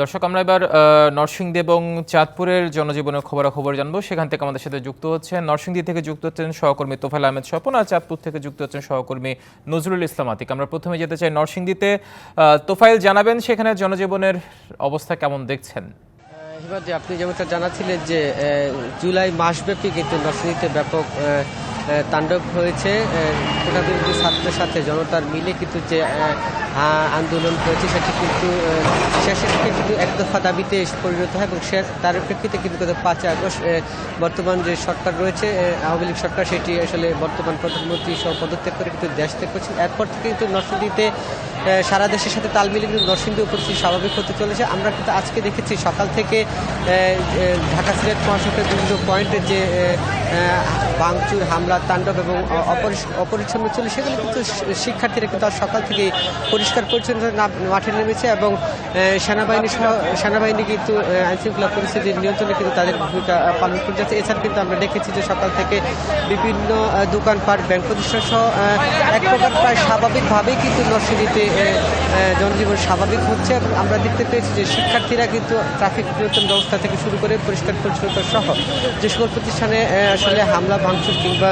দর্শক, আমরা এবার নরসিংদী এবং চাঁদপুরের জনজীবনের খবরাখবর জানব। সেখান থেকে আমাদের সাথে যুক্ত হচ্ছেন, নরসিংদী থেকে যুক্ত হচ্ছেন সহকর্মী তোফাল আহমেদ স্বপন আর চাঁদপুর থেকে যুক্ত হচ্ছেন সহকর্মী নজরুল ইসলাম আতিক। আমরা প্রথমে যেতে চাই নরসিংদীতে। তোফাইল জানাবেন সেখানে জনজীবনের অবস্থা কেমন দেখছেন? আপনি যেমনটা জানাচ্ছিলেন যে জুলাই মাসব্যাপী কিন্তু নরসিংদীতে ব্যাপক তাণ্ডব হয়েছে কোটাবিরোধী ছাত্রের সাথে জনতার মিলে কিন্তু যে আন্দোলন হয়েছে সেটি কিন্তু শেষের কিন্তু এক দফা দাবিতে পরিণত হয় এবং সে তার প্রেক্ষিতে কিন্তু পাঁচই আগস্ট বর্তমান যে সরকার রয়েছে আওয়ামী লীগ সরকার, সেটি আসলে বর্তমান প্রধানমন্ত্রী সহ পদত্যাগ করে কিন্তু দেশ ত্যাগ করছেন এরপর থেকে কিন্তু নরসিংদীতে সারা দেশের সাথে তাল মিলে কিন্তু নরসিংদী পরিস্থিতি স্বাভাবিক হতে চলেছে। আমরা কিন্তু আজকে দেখেছি সকাল থেকে ঢাকা সিলেট মহাসড়কের বিভিন্ন পয়েন্টে যে ভাঙচুর, হামলা তাণ্ডব এবং অপরিচ্ছন্ন ছিল সেগুলো কিন্তু শিক্ষার্থীরা কিন্তু সকাল থেকে পরিষ্কার পরিচ্ছন্ন মাঠে নেমেছে এবং সেনাবাহিনী সহ সেনাবাহিনী কিন্তু আইন শৃঙ্খলা পরিস্থিতির নিয়ন্ত্রণে কিন্তু তাদের ভূমিকা পালন করে যাচ্ছে। এছাড়া কিন্তু আমরা দেখেছি যে সকাল থেকে বিভিন্ন দোকানপাট, ব্যাংক প্রতিষ্ঠান সহ এক প্রকার প্রায় স্বাভাবিকভাবেই কিন্তু নরসিংদীতে জনজীবন স্বাভাবিক হচ্ছে এবং আমরা দেখতে পেয়েছি যে শিক্ষার্থীরা কিন্তু ট্রাফিক নিয়ন্ত্রণ ব্যবস্থা থেকে শুরু করে পরিষ্কার পরিচ্ছন্নতা সহ যে সকল প্রতিষ্ঠানে আসলে হামলা, ভাঙচুর কিংবা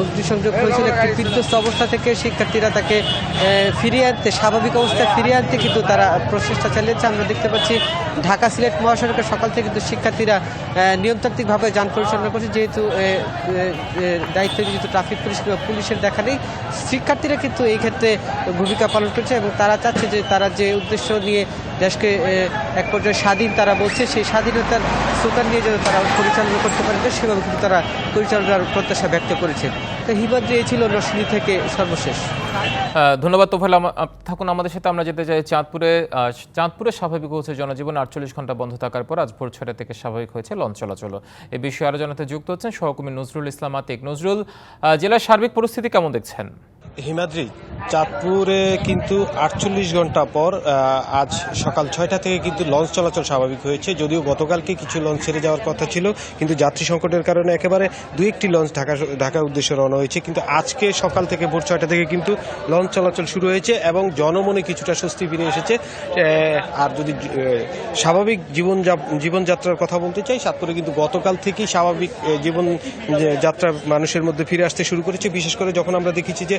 অগ্নিসংযোগ হয়েছিল একটি বিধ্বস্ত অবস্থা থেকে শিক্ষার্থীরা তাকে ফিরিয়ে আনতে স্বাভাবিক অবস্থায় ফিরিয়ে আনতে কিন্তু তারা প্রচেষ্টা চালিয়েছে। আমরা দেখতে পাচ্ছি ঢাকা সিলেট মহাসড়কের সকাল থেকে কিন্তু শিক্ষার্থীরা আহ, নিয়ন্ত্রাত্মকভাবে যান পরিচালনা করছে। যেহেতু দায়িত্ব যেহেতু ট্রাফিক পুলিশ পুলিশের দেখা নেই শিক্ষার্থীরা কিন্তু এই ক্ষেত্রে ভূমিকা পালন করছে এবং তারা চাচ্ছে যে তারা যে উদ্দেশ্য নিয়ে দেশকে এক পর্যায়ে স্বাধীন তারা বলছে সেই স্বাধীনতার স্লোগান নিয়ে যেন তারা পরিচালনা করতে পারে সেভাবে কিন্তু তারা পরিচালনার প্রত্যাশা ব্যক্ত করেছে। তো হিমাদ্রি এই ছিল নরসিংদী থেকে সর্বশেষ। ধন্যবাদ তোফাইল আমা- থাকুন আমাদের সাথে আমরা যেতে চাই চাঁদপুরে চাঁদপুরে স্বাভাবিক হয়েছে জনজীবন আটচল্লিশ ঘণ্টা বন্ধ থাকার পর আজ ভোর ছয়টা থেকে স্বাভাবিক হয়েছে লঞ্চ চলাচল। এ বিষয়ে আরও জানাতে যুক্ত হচ্ছেন সহকর্মী নজরুল ইসলাম আতিক। নজরুল জেলার সার্বিক পরিস্থিতি কেমন দেখছেন? হিমাদ্রি চাঁদপুরে কিন্তু আটচল্লিশ ঘণ্টা পর আজ সকাল ছয়টা থেকে কিন্তু লঞ্চ চলাচল স্বাভাবিক হয়েছে। যদিও গতকালকে কিছু লঞ্চ ছেড়ে যাওয়ার কথা ছিল, কিন্তু যাত্রী সংকটের কারণে একেবারে দু একটি লঞ্চ ঢাকা ঢাকার উদ্দেশ্যে রওনা হয়েছে। কিন্তু আজকে সকাল থেকে ভোর ছয়টা থেকে কিন্তু লঞ্চ চলাচল শুরু হয়েছে এবং জনমনে কিছুটা স্বস্তি ফিরে এসেছে। আর যদি স্বাভাবিক জীবন জীবনযাত্রার কথা বলতে চাই চাঁদপুরে কিন্তু গতকাল থেকেই স্বাভাবিক জীবন যাত্রা মানুষের মধ্যে ফিরে আসতে শুরু করেছে। বিশেষ করে যখন আমরা দেখেছি যে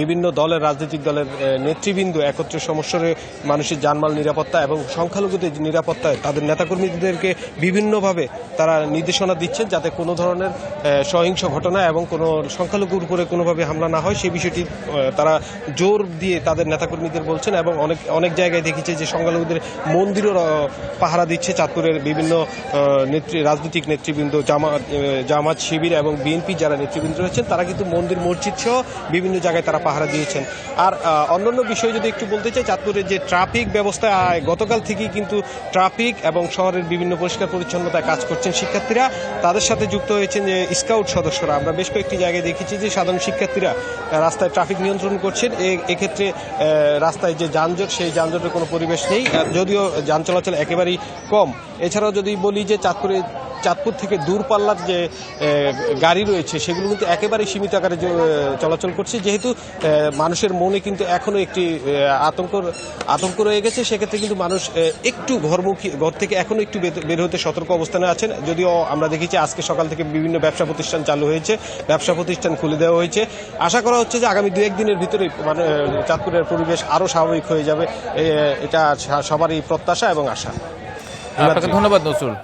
বিভিন্ন দলের রাজনৈতিক দলের নেতৃবৃন্দ একত্রে সমস্যারে মানুষের জানমাল নিরাপত্তা এবং সংখ্যালঘুদের নিরাপত্তায় তাদের নেতাকর্মীদেরকে বিভিন্নভাবে তারা নির্দেশনা দিচ্ছেন যাতে কোনো ধরনের সহিংস ঘটনা এবং কোনো সংখ্যালঘুর উপরে কোনোভাবে হামলা না হয় সেই বিষয়টি তারা জোর দিয়ে তাদের নেতাকর্মীদের বলছেন এবং অনেক অনেক জায়গায় দেখেছি যে সংখ্যালঘুদের মন্দিরও পাহারা দিচ্ছে চাঁদপুরের বিভিন্ন নেত্রী, রাজনৈতিক নেতৃবৃন্দ, জামাত জামাত শিবির এবং বিএনপি যারা নেতৃবৃন্দ রয়েছেন, তারা কিন্তু মন্দির, মসজিদ সহ বিভিন্ন জায়গায় তারা পাহারা দিয়েছেন। আর অন্যান্য বিষয় যদি একটু বলতে চাই, চাঁদপুরের যে ট্রাফিক ব্যবস্থা গতকাল থেকেই কিন্তু ট্রাফিক এবং শহরের বিভিন্ন পরিষ্কার পরিচ্ছন্নতায় কাজ করছেন শিক্ষার্থীরা। তাদের সাথে যুক্ত হয়েছেন যে স্কাউট সদস্যরা। আমরা বেশ কয়েকটি জায়গায় দেখেছি যে সাধারণ শিক্ষার্থীরা রাস্তায় ট্রাফিক নিয়ন্ত্রণ করছেন। এক্ষেত্রে রাস্তায় যে যানজট, সেই যানজটের কোনো পরিবেশ নেই। যদিও যান চলাচল একেবারেই কম। এছাড়াও যদি বলি যে চাঁদপুরে, চাঁদপুর থেকে দূরপাল্লার যে গাড়ি রয়েছে, সেগুলো কিন্তু একেবারে সীমিত আকারে চলাচল করছে। যেহেতু মানুষের মনে কিন্তু এখনও একটি আতঙ্ক আতঙ্ক রয়ে গেছে। সেক্ষেত্রে কিন্তু মানুষ একটু ঘরমুখী, ঘর থেকে এখনও একটু বের- হতে সতর্ক অবস্থানে আছেন। যদিও আমরা দেখেছি আজকে সকাল থেকে বিভিন্ন ব্যবসা প্রতিষ্ঠান চালু হয়েছে। ব্যবসা প্রতিষ্ঠান খুলে দেওয়া হয়েছে। আশা করা হচ্ছে যে আগামী দু একদিনের ভিতরে মানে চাঁদপুরের পরিবেশ আরও স্বাভাবিক হয়ে যাবে। এটা সবারই প্রত্যাশা এবং আশা। আপনাকে ধন্যবাদ নজরুল।